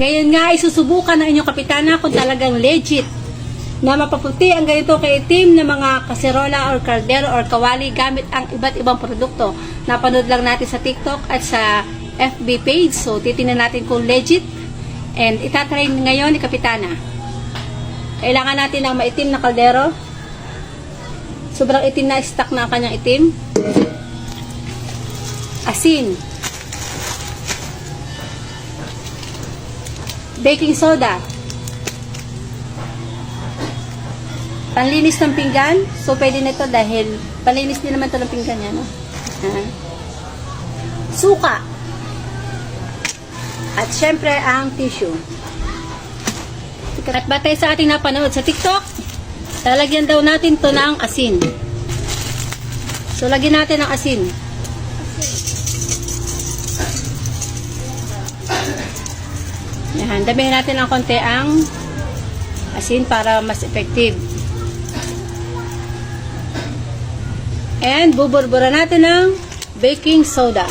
Ngayon nga, isusubukan ng inyong kapitana kung talagang legit na mapaputi ang ganito kaitim na mga kaserola or kaldero or kawali gamit ang iba't ibang produkto. Napanood lang natin sa TikTok at sa FB page. So, titingnan natin kung legit. And itatry ngayon ni Kapitana. Kailangan natin ng maitim na kaldero. Sobrang itim na stock na ang kanyang itim. Asin. Baking soda. Panlinis ng pinggan. So, pwede na ito dahil panlinis din naman ito ng pinggan niya, no? Ah. Suka. At syempre, ang tissue. At batay sa ating napanood sa TikTok, lalagyan daw natin to ng asin. So, lagyan natin ng asin. Yan, damihan natin ng konti ang asin para mas effective. And buburbura natin ng baking soda.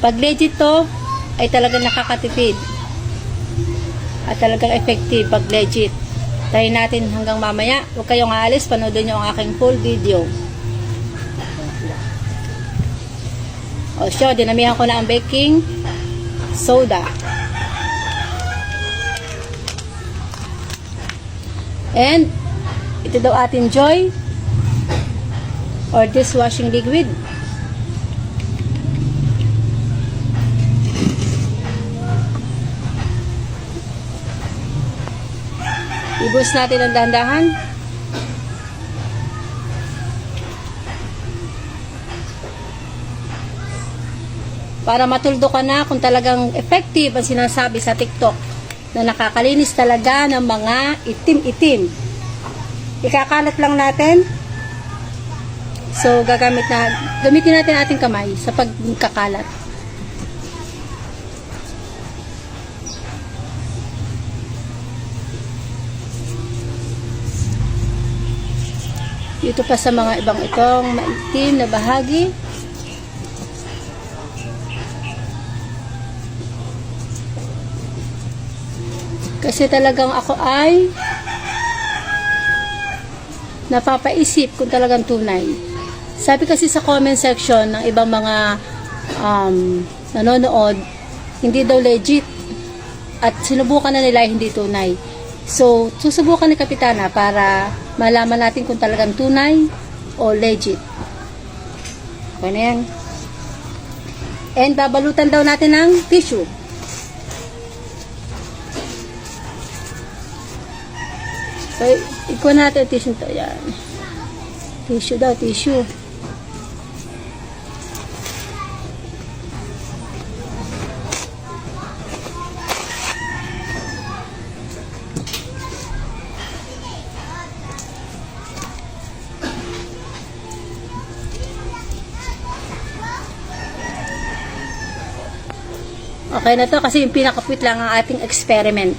Pag legit to, ay talagang nakakatipid. At talagang effective pag legit. Try natin hanggang mamaya. Huwag kayong aalis, panoodin nyo ang aking full video. O siya, dinamihan ko na ang baking soda. And, ito daw atin joy or dishwashing liquid. Ibus natin ang dahan-dahan. Para matuldo ka na kung talagang effective ang sinasabi sa TikTok na nakakalinis talaga ng mga itim-itim. Ikakalat lang natin. So, gagamit na, gamitin natin ating kamay sa pagkakalat. Dito pa sa mga ibang itong maitim na bahagi. Kasi talagang ako ay napapaisip kung talagang tunay. Sabi kasi sa comment section ng ibang mga um, nanonood, hindi daw legit at sinubukan na nila hindi tunay. So, susubukan ni Kapitana para malaman natin kung talagang tunay o legit. Okay na yan. And babalutan daw natin ng tissue. So, ikuha natin tissue to. Yan. Tissue daw, tissue. Okay na to kasi yung pinakapit lang ang ating experiment.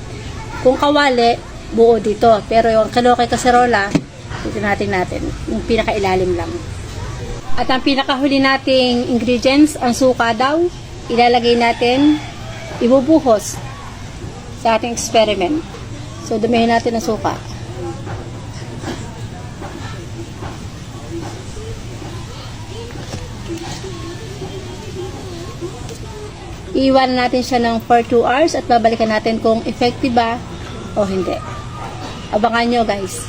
Kung kawali, buo dito. Pero yung kaloke kaserola, dito natin natin. Yung pinakailalim lang. At ang pinakahuli nating ingredients, ang suka daw, ilalagay natin, ibubuhos sa ating experiment. So, dumihin natin ang suka. Iiwanan natin siya ng for 2 hours at babalikan natin kung effective ba o hindi. Abangan nyo guys.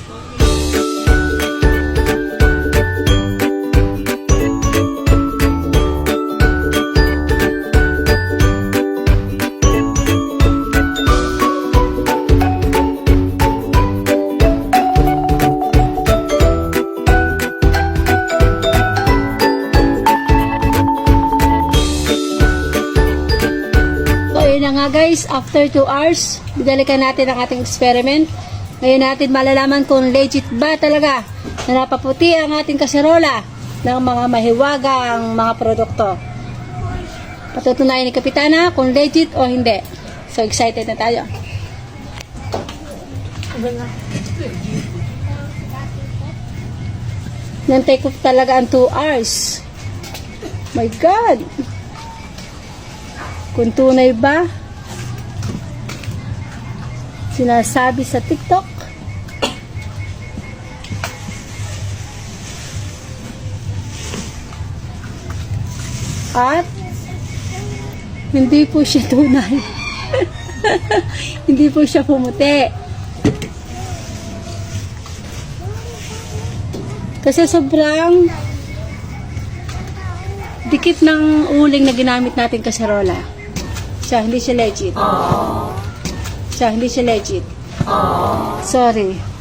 Na nga guys, after 2 hours, bidalikan natin ang ating experiment. Ngayon natin malalaman kung legit ba talaga na napaputi ang ating kaserola ng mga mahiwagang mga produkto. Patutunayan ni Kapitana kung legit o hindi. So, excited na tayo. Nantay ko talaga ang 2 hours. My God! kung tunay ba sinasabi sa TikTok at hindi po siya tunay. hindi po siya pumuti. Kasi sobrang dikit ng uling na ginamit natin kaserola. Siya, hindi siya legit. Hindi siya legit. Sorry.